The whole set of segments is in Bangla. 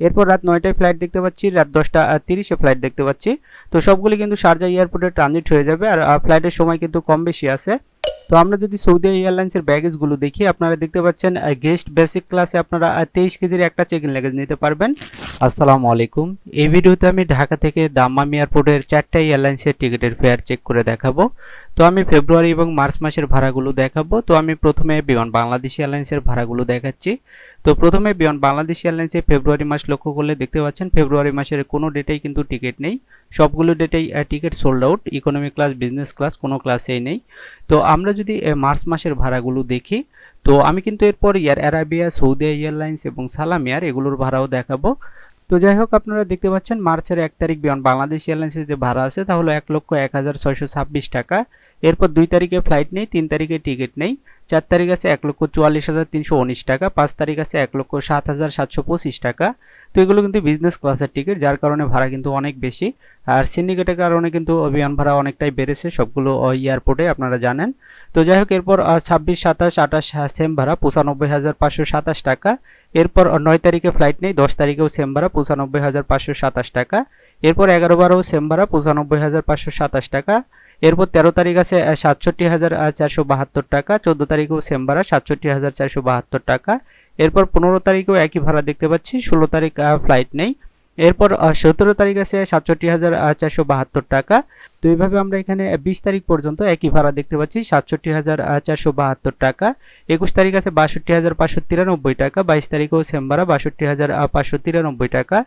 এরপর রাত নয়টায় ফ্লাইট দেখতে পাচ্ছি, রাত দশটা তিরিশে ফ্লাইট দেখতে পাচ্ছি। তো সবগুলি কিন্তু শারজা এয়ারপোর্টে ট্রানজিট হয়ে যাবে আর ফ্লাইটের সময় কিন্তু কম বেশি আছে। তো আমরা যদি সৌদি এয়ারলাইন্সের ব্যাগেজগুলো দেখি, আপনারা দেখতে পাচ্ছেন গেস্ট বেসিক ক্লাসে আপনারা তেইশ কেজির একটা চেক ইন লাগেজ নিতে পারবেন। আসসালামু আলাইকুম। এই ভিডিওতে আমি ঢাকা থেকে দাম্মাম এয়ারপোর্টের চারটা এয়ারলাইন্সের টিকিটের ফেয়ার চেক করে দেখাবো। তো আমি ফেব্রুয়ারি এবং মার্চ মাসের ভাড়াগুলো দেখাবো। তো আমি প্রথমে বিমান বাংলাদেশ এয়ারলাইন্সের ভাড়াগুলো দেখাচ্ছি। তো প্রথমে বিমান বাংলাদেশ এয়ারলাইন্সে ফেব্রুয়ারি মাস লক্ষ্য করলে দেখতে পাচ্ছেন, ফেব্রুয়ারি মাসের কোনো ডেটেই কিন্তু টিকিট নেই। সবগুলো ডেটেই ticket sold out economy class business class কোনো ক্লাসেই নেই। তো আমরা যদি মার্চ মাসের ভাড়াগুলো দেখি, তো আমি কিন্তু এরপর এয়ার অ্যারাবিয়া সৌদি এয়ারলাইন্স এবং সালাম এয়ার এগুলোর ভাড়াও দেখাবো। তো যাই হোক, আপনারা দেখতে পাচ্ছেন, মার্চের এক তারিখ বিমান বাংলাদেশ এয়ারলাইন্সের যে ভাড়া আছে, তাহলে এক লক্ষ এক হাজার ছয়শো ছাব্বিশ টাকা। এরপর দুই তারিখে ফ্লাইট নেই, তিন তারিখে টিকিট নেই। চার তারিখ আছে এক লক্ষ চুয়াল্লিশ হাজার তিনশো উনিশ টাকা, পাঁচ তারিখ আছে এক লক্ষ সাত হাজার সাতশো পঁচিশ টাকা। তো এগুলো কিন্তু বিজনেস ক্লাসের টিকিট যার কারণে ভাড়া কিন্তু অনেক বেশি। আর সিন্ডিকেটের কারণে কিন্তু বিমান ভাড়া অনেকটাই বেড়েছে, সবগুলো এয়ারপোর্টে আপনারা জানেন। তো যাই হোক, এরপর ছাব্বিশ, সাতাশ, আঠাশ সেম ভাড়া, পঁচানব্বই হাজার পাঁচশো সাতাশ টাকা। এরপর নয় তারিখে ফ্লাইট নেই, দশ তারিখেও সেম ভাড়া, পঁচানব্বই হাজার পাঁচশো সাতাশ টাকা। এরপর এগারো বারো সেম ভাড়া, পঁচানব্বই হাজার পাঁচশো সাতাশ টাকা। এরপর তেরো তারিখ আছে সাতষট্টি হাজার চারশো বাহাত্তর টাকা, চোদ্দ তারিখেও সেম ভাড়া, সাতষট্টি হাজার, চারশো বাহাত্তর টাকা। এরপর পনেরো তারিখেও একই ভাড়া দেখতে পাচ্ছি, ষোলো তারিখ ফ্লাইট নেই। এরপর সতেরো তারিখ আছে, সাতষট্টি হাজার চারশো বাহাত্তর টাকা। তো এইভাবে আমরা এখানে বিশ তারিখ পর্যন্ত একই ভাড়া দেখতে পাচ্ছি, সাতষট্টি হাজার চারশো বাহাত্তর টাকা। একুশ তারিখ আছে বাষট্টি হাজার পাঁচশো তিরানব্বই টাকা, বাইশ তারিখেও সেম ভাড়া, বাষট্টি হাজার পাঁচশো তিরানব্বই টাকা।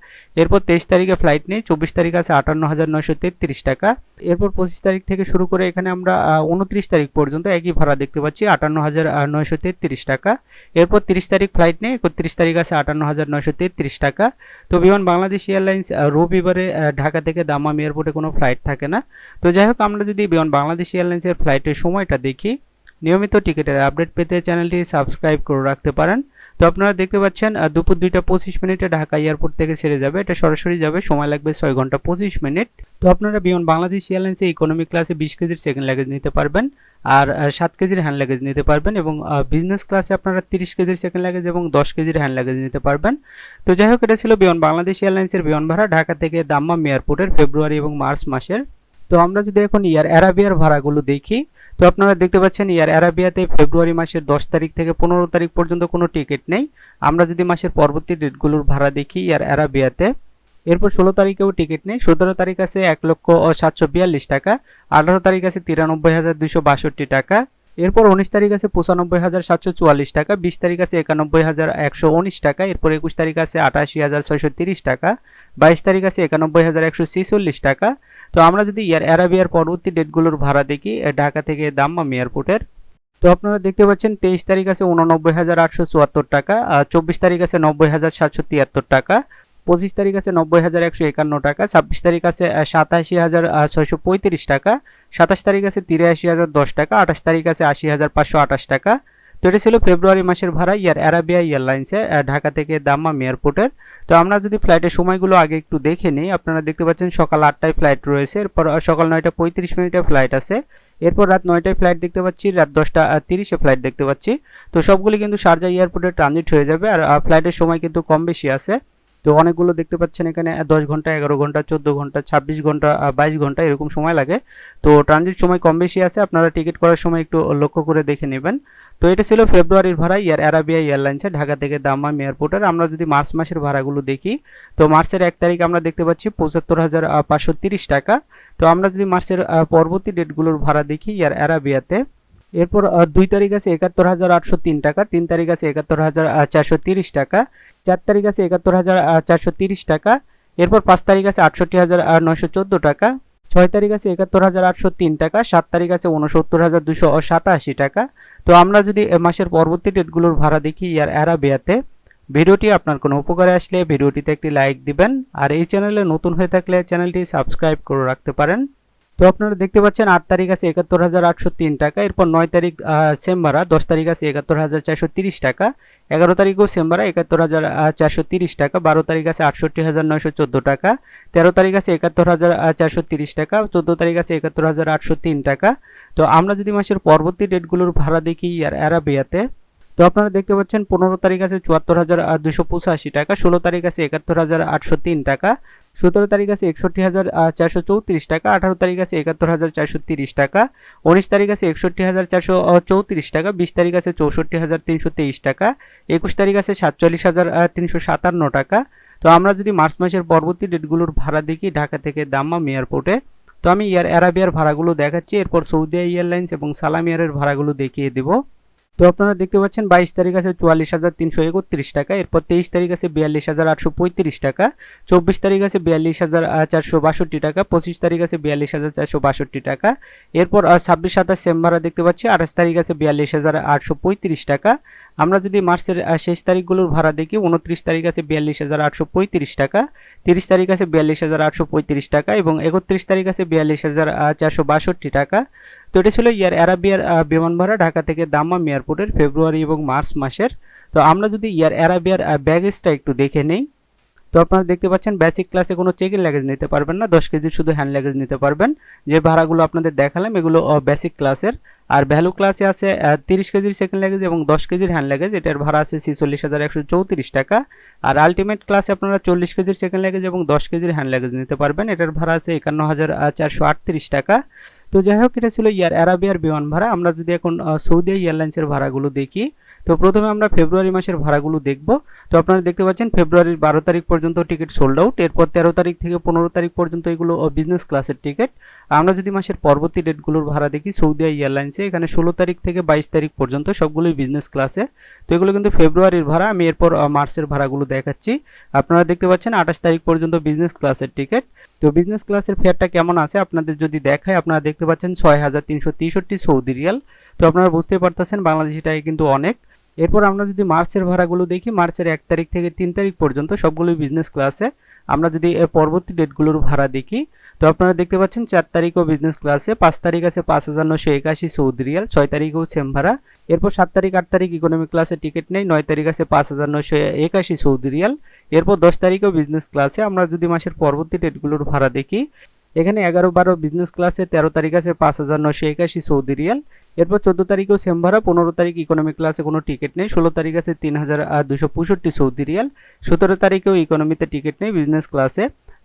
এরপর তেইশ তারিখে ফ্লাইট নেই, চব্বিশ তারিখ আছে আটান্ন হাজার নয়শো তেত্রিশ টাকা। এরপর পঁচিশ তারিখ থেকে শুরু করে এখানে আমরা উনত্রিশ তারিখ পর্যন্ত একই ভাড়া দেখতে পাচ্ছি আটান্ন হাজার নয়শো তেত্রিশ টাকা। এরপর তিরিশ তারিখ ফ্লাইট নেই, একত্রিশ তারিখ আছে আটান্ন হাজার নয়শো তেত্রিশ টাকা। তো বিমান বাংলাদেশ এয়ারলাইন্স রবিবারে ঢাকা থেকে দামাম এয়ারপোর্টে কোনো ফ্লাইট থাকে না। তো যাই হোক, আমরা যদি বিমান বাংলাদেশ এয়ারলাইন্সের ফ্লাইটের সময়টা দেখি, নিয়মিত টিকিটের আপডেট পেতে চ্যানেলটি সাবস্ক্রাইব করে রাখতে পারেন। তো আপনারা দেখতে পাচ্ছেন দুপুর দুইটা পঁচিশ মিনিটে ঢাকা এয়ারপোর্ট থেকে ছেড়ে যাবে, এটা সরাসরি যাবে, সময় লাগবে ছয় ঘণ্টা পঁচিশ মিনিট। তো আপনারা বিমান বাংলাদেশ এয়ারলাইন্সে ইকোনমি ক্লাসে বিশ কেজির সেকেন্ড লাগেজ নিতে পারবেন, আর সাত কেজির হ্যান্ড লাগেজ নিতে পারবেন, এবং বিজনেস ক্লাসে আপনারা তিরিশ কেজির সেকেন্ড লাগেজ এবং দশ কেজির হ্যান্ড লাগেজ নিতে পারবেন। তো যাই হোক, এটা ছিল বিমান বাংলাদেশ এয়ারলাইন্সের বিমান ভাড়া, ঢাকা থেকে দাম্মাম এয়ারপোর্টের ফেব্রুয়ারি এবং মার্চ মাসের তো আমরা যদি এখন ইয়ার অ্যারাবিয়ার ভাড়াগুলো দেখি, তো আপনারা দেখতে পাচ্ছেন ইয়ার অ্যারাবিয়াতে ফেব্রুয়ারি মাসের দশ তারিখ থেকে পনেরো তারিখ পর্যন্ত কোনো টিকিট নেই। আমরা যদি মাসের পরবর্তী ডেটগুলোর ভাড়া দেখি ইয়ার অ্যারাবিয়াতে, এরপর ষোলো তারিখেও টিকিট নেই। সতেরো তারিখ আছে এক লক্ষ সাতশো বিয়াল্লিশ টাকা, আঠারো তারিখ আছে তিরানব্বই হাজার দুশো বাষট্টি টাকা এরপর উনিশ তারিখ আছে পঁচানব্বই হাজার সাতশো চুয়াল্লিশ টাকা, বিশ তারিখ আছে একানব্বই হাজার একশো উনিশ টাকা, এরপর একুশ তারিখ আছে আটাশি হাজার ছয়শো তিরিশ টাকা, বাইশ তারিখ আছে একানব্বই হাজার একশো ছেচল্লিশ টাকা। তো আমরা যদি ইয়ার অ্যারাবিয়ার পরবর্তী ডেটগুলোর ভাড়া দেখি ঢাকা থেকে দাম্মাম এয়ারপোর্টের, তো আপনারা দেখতে পাচ্ছেন তেইশ তারিখ আছে উননব্বই হাজার আটশো চুয়াত্তর টাকা, আর চব্বিশ তারিখ আছে নব্বই হাজার সাতশো তিয়াত্তর টাকা। পঁচিশ তারিখ আছে নব্বই হাজার একশো একান্ন টাকা, ছাব্বিশ তারিখ আছে সাতাশি হাজার ছয়শো পঁয়ত্রিশ টাকা, সাতাশ তারিখ আছে তিরাশি হাজার দশ টাকা, আঠাশ তারিখ আছে আশি হাজার পাঁচশো আঠাশ টাকা। তো এটা ছিল ফেব্রুয়ারি মাসের ভাড়া, ইয়ার অ্যারাবিয়া এয়ারলাইন্সে ঢাকা থেকে দাম্মাম এয়ারপোর্টের। তো আমরা যদি ফ্লাইটের সময়গুলো আগে একটু দেখে নিই, আপনারা দেখতে পাচ্ছেন সকাল আটটায় ফ্লাইট রয়েছে, এরপর সকাল নয়টা পঁয়ত্রিশ মিনিটে ফ্লাইট আছে। এরপর রাত নয়টায় ফ্লাইট দেখতে পাচ্ছি, রাত দশটা তিরিশে ফ্লাইট দেখতে পাচ্ছি। তো সবগুলি কিন্তু শারজা এয়ারপোর্টে ট্রানজিট হয়ে যাবে, আর ফ্লাইটের সময় কিন্তু কম বেশি আছে। তো অনেকগুলো দেখতে পাচ্ছেন এখানে দশ ঘণ্টা, এগারো ঘণ্টা, চোদ্দ ঘণ্টা, ছাব্বিশ ঘণ্টা বাইশ ঘণ্টা এরকম সময় লাগে। তো ট্রানজিট সময় কম বেশি আছে, আপনারা টিকিট করার সময় একটু লক্ষ্য করে দেখে নেবেন। তো এটা ছিল ফেব্রুয়ারির ভাড়া ইয়ার অ্যারাবিয়া এয়ারলাইন্সে ঢাকা থেকে দাম্মাম এয়ারপোর্টের। আমরা যদি মার্চ মাসের ভাড়াগুলো দেখি, তো মার্চের এক তারিখ আমরা দেখতে পাচ্ছি পঁচাত্তর হাজার পাঁচশো তিরিশ টাকা। তো আমরা যদি মার্চের পরবর্তী ডেটগুলোর ভাড়া দেখি ইয়ার অ্যারাবিয়াতে এরপর দুই তারিখ আছে একাত্তর হাজার আটশো তিন টাকা, তিন তারিখ আছে একাত্তর হাজার চারশো তিরিশ টাকা, চার তারিখ আছে একাত্তর হাজার চারশো তিরিশ টাকা, এরপর পাঁচ তারিখ আছে আটষট্টি হাজার নয়শো চোদ্দ টাকা, ছয় তারিখ আছে একাত্তর হাজার আটশো তিন টাকা, সাত তারিখ আছে উনসত্তর হাজার দুশো সাতাশি টাকা। তো আমরা যদি মাসের পরবর্তী ডেটগুলোর ভাড়া দেখি ইয়ার অ্যারাবিয়াতে, ভিডিওটি আপনার কোনো উপকারে আসলে ভিডিওটিতে একটি লাইক দিবেন, আর এই চ্যানেলে নতুন হয়ে থাকলে চ্যানেলটি সাবস্ক্রাইব করে রাখতে পারেন। তো আপনারা দেখতে পাচ্ছেন আট তারিখ আছে একাত্তর হাজার আটশো তিন টাকা, এরপর নয় তারিখ সেম ভাড়া দশ তারিখ আছে একাত্তর হাজার চারশো তিরিশ টাকা, এগারো তারিখও সেম ভাড়া একাত্তর হাজার চারশো তিরিশ টাকা, বারো তারিখ আছে আটষট্টি হাজার নয়শো চোদ্দ টাকা, তেরো তারিখ আছে একাত্তর হাজার চারশো তিরিশ টাকা, চোদ্দ তারিখ আছে একাত্তর হাজার আটশো তিন টাকা। তো আমরা যদি মাসের পরবর্তী ডেটগুলোর ভাড়া দেখি আর অ্যারাবিয়াতে তো আপনারা দেখতে পাচ্ছেন, পনেরো তারিখ আছে চুয়াত্তর হাজার দুশো পঁচাশি টাকা, ষোলো তারিখ আছে একাত্তর হাজার আটশো তিন টাকা, সতেরো তারিখ আছে একষট্টি হাজার চারশো চৌত্রিশ টাকা, আঠারো তারিখ আছে একাত্তর হাজার চারশো তিরিশ টাকা, উনিশ তারিখ আছে একষট্টি হাজার চারশো চৌত্রিশ টাকা, বিশ তারিখ আছে চৌষট্টি হাজার তিনশো তেইশ টাকা, একুশ তারিখ আছে সাতচল্লিশ হাজার তিনশো সাতান্ন টাকা। তো আমরা যদি মার্চ মাসের পরবর্তী ডেটগুলোর ভাড়া দেখি, ঢাকা থেকে দাম্মাম এয়ারপোর্টে তো আমি এয়ার অ্যারাবিয়ার ভাড়াগুলো দেখাচ্ছি, এরপর সৌদি এয়ারলাইন্স এবং সালাম এয়ারের ভাড়াগুলো দেখিয়ে দেবো। তো আপনারা দেখতে পাচ্ছেন বাইশ তারিখ আছে চুয়াল্লিশ হাজার তিনশো একত্রিশ টাকা, এরপর তেইশ তারিখ আছে বিয়াল্লিশ হাজার আটশো পঁয়ত্রিশ টাকা, চব্বিশ তারিখ আছে বিয়াল্লিশ হাজার চারশো বাষট্টি টাকা, পঁচিশ তারিখ আছে বিয়াল্লিশ হাজার চারশো বাষট্টি টাকা, এরপর ছাব্বিশ সাতাশ সেম্বারে দেখতে পাচ্ছি, আঠাশ তারিখ আছে বিয়াল্লিশ হাজার আটশো পঁয়ত্রিশ টাকা আমরা যদি মার্চের শেষ তারিখগুলোর ভাড়া দেখি, উনত্রিশ তারিখ আছে বিয়াল্লিশ হাজার আটশো পঁয়ত্রিশ টাকা, তিরিশ তারিখ আছে বিয়াল্লিশ হাজার আটশো পঁয়ত্রিশ টাকা এবং একত্রিশ তারিখ আছে বিয়াল্লিশ হাজার চারশো বাষট্টি টাকা। তো এটা ছিল ইয়ার অ্যারাবিয়ার বিমান ভাড়া ঢাকা থেকে দাম্মাম এয়ারপোর্টের ফেব্রুয়ারি এবং মার্চ মাসের। তো আমরা যদি ইয়ার অ্যারাবিয়ার ব্যাগেজটা একটু দেখে নেই তো আপনারা দেখতে পাচ্ছেন বেসিক ক্লাসে কোনো চেক লাগেজ নিতে পারবেন না, দশ কেজির শুধু হ্যান্ড লাগেজ নিতে পারবেন। যে ভাড়াগুলো আপনাদের দেখালাম, এগুলো বেসিক ক্লাসের আর ভ্যালু ক্লাসে আছে তিরিশ কেজির সেকেন্ড লাগেজ এবং দশ কেজির হ্যান্ড লাগেজ এটার ভাড়া আছে ছিচল্লিশ হাজার একশো চৌত্রিশ টাকা। আর আলটিমেট ক্লাসে আপনারা চল্লিশ কেজির সেকেন্ড লাগেজ এবং দশ কেজির হ্যান্ড লাগেজ নিতে পারবেন, এটার ভাড়া আছে একান্ন হাজার চারশো আটত্রিশ টাকা। তো যাই হোক, এটা ছিল ইয়ার অ্যারাবিয়ার বিমান ভাড়া। আমরা যদি এখন সৌদি এয়ারলাইন্সের ভাড়াগুলো দেখি তো প্রথমে আমরা ফেব্রুয়ারি মাসের ভাড়াগুলো দেখব। তো আপনারা দেখতে পাচ্ছেন, ফেব্রুয়ারির বারো তারিখ পর্যন্ত টিকিট সোল্ড আউট এরপর তেরো তারিখ থেকে পনেরো তারিখ পর্যন্ত এগুলো বিজনেস ক্লাসের টিকিট আমরা যদি মাসের পরবর্তী ডেটগুলোর ভাড়া দেখি, সৌদি এয়ারলাইন্সে এখানে ষোলো তারিখ থেকে বাইশ তারিখ পর্যন্ত সবগুলোই বিজনেস ক্লাসে তো এগুলো কিন্তু ফেব্রুয়ারির ভাড়া, আমি এরপর মার্চের ভাড়াগুলো দেখাচ্ছি। আপনারা দেখতে পাচ্ছেন, আঠাশ তারিখ পর্যন্ত বিজনেস ক্লাসের টিকিট তো বিজনেস ক্লাসের ফেয়ারটা কেমন আছে, আপনাদের যদি দেখায়, আপনারা দেখতে পাচ্ছেন ছয় হাজার তিনশো তেষট্টি সৌদি রিয়াল। তো আপনারা বুঝতেই পারতেছেন, বাংলাদেশি টাকা কিন্তু অনেক। এরপর আমরা যদি মার্চের ভাড়াগুলো দেখি, মার্চের এক তারিখ থেকে তিন তারিখ পর্যন্ত সবগুলোই বিজনেস ক্লাসে আমরা যদি এর পরবর্তী ডেটগুলোর ভাড়া দেখি, তো আপনারা দেখতে পাচ্ছেন চার তারিখও বিজনেস ক্লাসে পাঁচ তারিখ আছে পাঁচ হাজার নশো একাশি সৌদি রিয়াল ছয় তারিখেও সেম ভাড়া। এরপর সাত তারিখ, আট তারিখ ইকোনমিক ক্লাসে টিকিট নেই, নয় তারিখ আছে পাঁচ হাজার নশো একাশি সৌদি রিয়াল এরপর দশ তারিখেও বিজনেস ক্লাসে আমরা যদি মাসের পরবর্তী ডেটগুলোর ভাড়া দেখি এখানে এগারো বারো বিজনেস ক্লাসে তেরো তারিখ আছে পাঁচ হাজার নশো একাশি সৌদি রিয়াল। এরপর চোদ্দ তারিখেও সেম ভাড়া, পনেরো তারিখ ইকোনমিক ক্লাসে কোনো টিকিট নেই। ষোলো তারিখ আছে তিন হাজার দুশো পঁয়ষট্টি সৌদি রিয়াল। সতেরো তারিখেও ইকোনমিতে টিকিট নেই বিজনেস ক্লাসে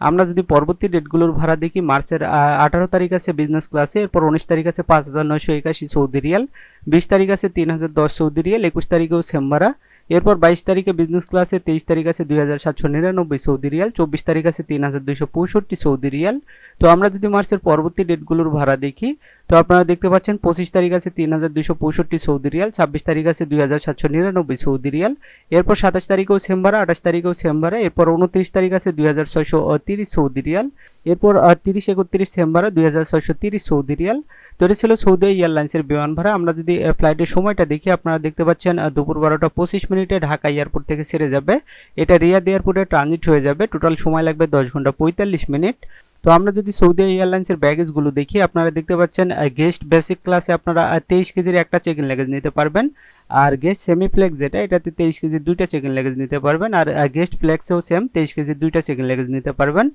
আমরা যদি পরবর্তী ডেটগুলোর ভাড়া দেখি, মার্চের আঠারো তারিখ আছে বিজনেস ক্লাসে এরপর উনিশ তারিখ আছে পাঁচ হাজার নয়শো একাশি সৌদি রিয়াল। বিশ তারিখ আছে তিন হাজার দশ সৌদি রিয়াল, একুশ তারিখেও সেম ভাড়া। এরপর বাইশ তারিখে বিজনেস ক্লাসে তেইশ তারিখ আছে দুই হাজার সাতশো নিরানব্বই সৌদি রিয়াল, চব্বিশ তারিখ আছে তিন হাজার দুইশো পঁয়ষট্টি সৌদি রিয়াল। তো আমরা যদি মার্চের পরবর্তী ডেটগুলোর ভাড়া দেখি তো আপনারা দেখতে পাচ্ছেন, পঁচিশ তারিখ আছে তিন হাজার দুইশো পঁয়ষট্টি সৌদি রিয়াল, ছাব্বিশ তারিখ আছে দুই হাজার সাতশো নিরানব্বই সৌদি রিয়াল। এরপর সাতাশ তারিখেও সেম ভাড়া, আঠাশ তারিখেও সেম ভাড়া। এরপর উনত্রিশ তারিখ আছে দুই হাজার ছয়শো তিরিশ সৌদি রিয়াল। এরপর তিরিশ, একত্রিশ সেম ভাড়া, দুই হাজার ছয়শো তিরিশ সৌদি রিয়াল। তো এটা ছিল সৌদি এয়ারলাইন্সের বিমান ভাড়া। আমরা যদি ফ্লাইটের সময়টা দেখি, আপনারা দেখতে পাচ্ছেন দুপুর বারোটা পঁচিশ মিনিটে ঢাকা এয়ারপোর্ট থেকে ছেড়ে যাবে। এটা রিয়াদ এয়ারপোর্টে ট্রানজিট হয়ে যাবে। টোটাল সময় লাগবে দশ ঘণ্টা পঁয়তাল্লিশ মিনিট। তো আমরা যদি সৌদি এয়ারলাইন্সের ব্যাগেজগুলো দেখি, আপনারা দেখতে পাচ্ছেন গেস্ট বেসিক ক্লাসে আপনারা তেইশ কেজির একটা চেক ইন লেগেজ নিতে পারবেন। আর গেস্ট সেমি ফ্লেক্স যেটা, এটাতে তেইশ কেজির দুইটা চেক ইন লেগেজ নিতে পারবেন। আর গেস্ট ফ্লেক্সেও সেম তেইশ কেজির দুইটা চেক ইন লেগেজ নিতে পারবেন।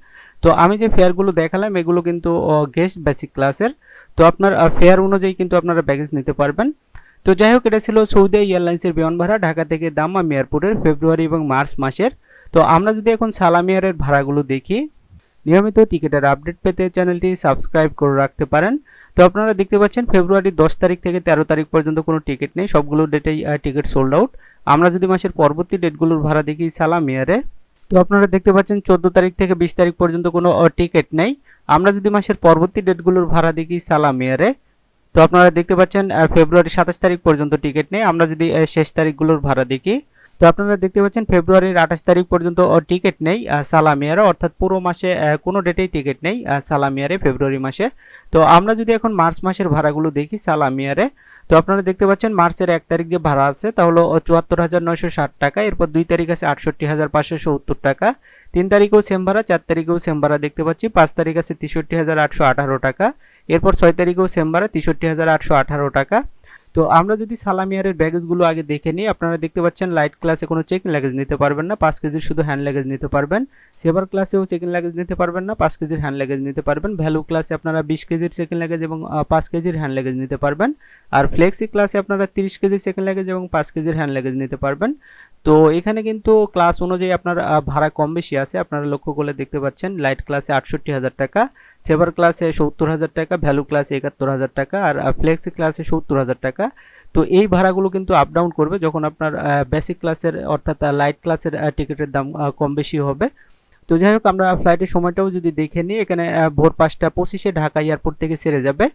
তো আমি যে ফেয়ারগুলো দেখালাম, এগুলো কিন্তু গেস্ট বেসিক ক্লাসের তো আপনার ফেয়ার অনুযায়ী কিন্তু আপনারা ব্যাগেজ নিতে পারবেন। তো যাই হোক, এটা ছিল সৌদি এয়ারলাইন্সের বিমান ভাড়া, ঢাকা থেকে দাম্মাম এয়ারপোর্টের, ফেব্রুয়ারি এবং মার্চ মাসের। তো আমরা যদি এখন সালামিয়ারের ভাড়াগুলো দেখি নিয়মিত টিকিটের আপডেট পেতে চ্যানেলটি সাবস্ক্রাইব করে রাখতে পারেন। তো আপনারা দেখতে পাচ্ছেন, ফেব্রুয়ারি দশ তারিখ থেকে তেরো তারিখ পর্যন্ত কোনো টিকিট নেই। সবগুলো ডেটেই টিকিট সোল্ড আউট আমরা যদি মাসের পরবর্তী ডেটগুলোর ভাড়া দেখি সালামিয়ারে তো আপনারা দেখতে পাচ্ছেন, চোদ্দ তারিখ থেকে বিশ তারিখ পর্যন্ত কোনো টিকিট নেই। আমরা যদি মাসের পরবর্তী ডেটগুলোর ভাড়া দেখি সালামিয়ারে তো আপনারা দেখতে পাচ্ছেন ফেব্রুয়ারি সাতাশ তারিখ পর্যন্ত টিকিট নেই। আমরা যদি শেষ তারিখগুলোর ভাড়া দেখি তো আপনারা দেখতে পাচ্ছেন ফেব্রুয়ারির আঠাশ তারিখ পর্যন্ত টিকিট নেই সালামিয়ারে অর্থাৎ পুরো মাসে কোনো ডেটেই টিকিট নেই সালামিয়ারে ফেব্রুয়ারি মাসে। তো আমরা যদি এখন মার্চ মাসের ভাড়াগুলো দেখি সালামিয়ারে তো আপনারা দেখতে পাচ্ছেন মার্চের এক তারিখ যে ভাড়া আছে, তা হলো চুয়াত্তর হাজার নয়শো ষাট টাকা, এরপর দুই তারিখ আছে আটষট্টি হাজার পাঁচশো সত্তর টাকা, তিন তারিখেও সেম ভাড়া, চার তারিখেও সেম ভাড়া দেখতে পাচ্ছি, পাঁচ তারিখ আছে তেষট্টি হাজার আটশো আঠারো টাকা, এরপর ছয় তারিখেও সেম ভাড়া, তেষট্টি হাজার আটশো আঠারো টাকা তো আমরা যদি সালামিয়ারের ব্যাগেজগুলো আগে দেখে নিই, আপনারা দেখতে পাচ্ছেন লাইট ক্লাসে কোনো চেকিং লাগেজ নিতে পারবেন না, পাঁচ কেজির শুধু হ্যান্ড লাগেজ নিতে পারবেন। সেভার ক্লাসেও চেকিং লাগেজ নিতে পারবেন না, পাঁচ কেজির হ্যান্ড লাগেজ নিতে পারবেন। ভ্যালু ক্লাসে আপনারা বিশ কেজির চেকিং লাগেজ এবং পাঁচ কেজির হ্যান্ড লাগেজ নিতে পারবেন। আর ফ্লেক্সি ক্লাসে আপনারা তিরিশ কেজির চেকিং লাগেজ এবং পাঁচ কেজির হ্যান্ড লাগেজ নিতে পারবেন। তো এখানে কিন্তু ক্লাস অনুযায়ী আপনার ভাড়া কম বেশি আছে। আপনারা লক্ষ্য করলে দেখতে পাচ্ছেন লাইট ক্লাসে আটষট্টি হাজার টাকা সেভার ক্লাসে সত্তর হাজার টাকা ভ্যালু ক্লাসে একাত্তর হাজার টাকা, আর ফ্লেক্সি ক্লাসে সত্তর হাজার টাকা। তো এই ভাড়াগুলো কিন্তু আপ ডাউন করবে যখন আপনার বেসিক ক্লাসের অর্থাৎ লাইট ক্লাসের টিকিটের দাম কম বেশি হবে। তো যাই হোক, আমরা ফ্লাইটের সময়টাও যদি দেখে নিই, এখানে ভোর পাঁচটা পঁচিশে ঢাকা এয়ারপোর্ট থেকে সেরে যাবে।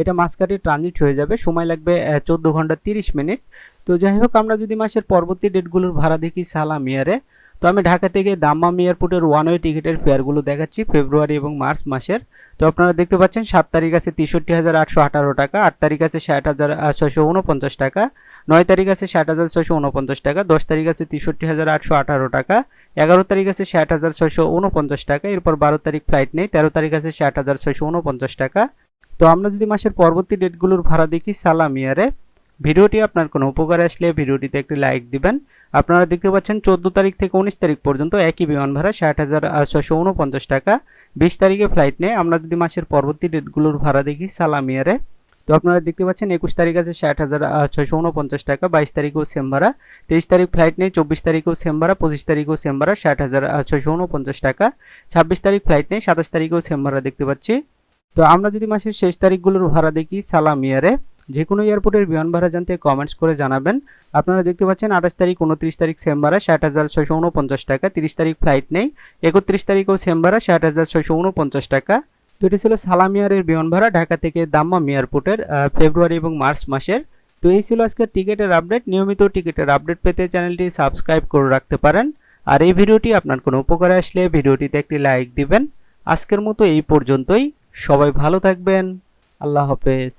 এটা মাঝখানে ট্রানজিট হয়ে যাবে। সময় লাগবে চোদ্দ ঘণ্টা তিরিশ মিনিট। তো যাই হোক আমরা যদি মাসের পরবর্তী ডেটগুলোর ভাড়া দেখি সালাম ইয়ারে তো আমি ঢাকা থেকে দাম্মাম এয়ারপোর্টের ওয়ান ওয়ে টিকিটের ফেয়ারগুলো দেখাচ্ছি ফেব্রুয়ারি এবং মার্চ মাসের। তো আপনারা দেখতে পাচ্ছেন, সাত তারিখ আছে তেষট্টি হাজার আটশো আঠারো টাকা, আট তারিখ আছে ষাট হাজার ছয়শো উনপঞ্চাশ টাকা, নয় তারিখ আছে ষাট হাজার ছয়শো উনপঞ্চাশ টাকা, দশ তারিখ আছে তেষট্টি হাজার আটশো আঠারো টাকা, এগারো তারিখ আছে ষাট হাজার ছয়শো উনপঞ্চাশ টাকা, এরপর বারো তারিখ ফ্লাইট নেই, তেরো তারিখ আছে ষাট হাজার ছয়শো উনপঞ্চাশ টাকা। তো আমরা যদি মাসের পরবর্তী ডেটগুলোর ভাড়া দেখি সালাম ইয়ারে ভিডিওটি আপনার কোনো উপকারে আসলে ভিডিওটিতে একটি লাইক দিবেন। আপনারা দেখতে পাচ্ছেন চোদ্দ তারিখ থেকে উনিশ তারিখ পর্যন্ত একই বিমান ভাড়া ষাট হাজার ছয়শো উনপঞ্চাশ টাকা। বিশ তারিখে ফ্লাইট নেই আমরা যদি মাসের পরবর্তী ডেটগুলোর ভাড়া দেখি সালাম ইয়ারে তো আপনারা দেখতে পাচ্ছেন একুশ তারিখ আছে ষাট হাজার ছয়শো উনপঞ্চাশ টাকা, বাইশ তারিখেও সেম ভাড়া। তেইশ তারিখ ফ্লাইট নেই চব্বিশ তারিখেও সেম ভাড়া, পঁচিশ তারিখেও সেম ভাড়া, ষাট হাজার ছয়শো উনপঞ্চাশ টাকা। ছাব্বিশ তারিখ ফ্লাইট নেই সাতাশ তারিখেও সেম ভাড়া দেখতে পাচ্ছি। তো আমরা যদি মাসের শেষ তারিখগুলোর ভাড়া দেখি সালাম ইয়ারে যে কোনো এয়ারপোর্টের বিমান ভাড়া জানতে কমেন্টস করে জানাবেন। আপনারা দেখতে পাচ্ছেন আঠাশ তারিখ, উনত্রিশ তারিখ সেম ভাড়া ষাট হাজার ছয়শো উনপঞ্চাশ টাকা, তিরিশ তারিখ ফ্লাইট নেই, একত্রিশ তারিখও সেম ভাড়া ষাট হাজার ছয়শো উনপঞ্চাশ টাকা। তো এটি ছিল সালাম ইয়ারের বিমান ভাড়া ঢাকা থেকে দাম্মাম এয়ারপোর্টের ফেব্রুয়ারি এবং মার্চ মাসের। তো এই ছিল আজকের টিকিটের আপডেট নিয়মিত টিকিটের আপডেট পেতে চ্যানেলটি সাবস্ক্রাইব করে রাখতে পারেন। আর এই ভিডিওটি আপনার কোনো উপকারে আসলে ভিডিওটিতে একটি লাইক দিবেন। আজকের মতো এই পর্যন্তই। সবাই ভালো থাকবেন। আল্লাহ হাফেজ।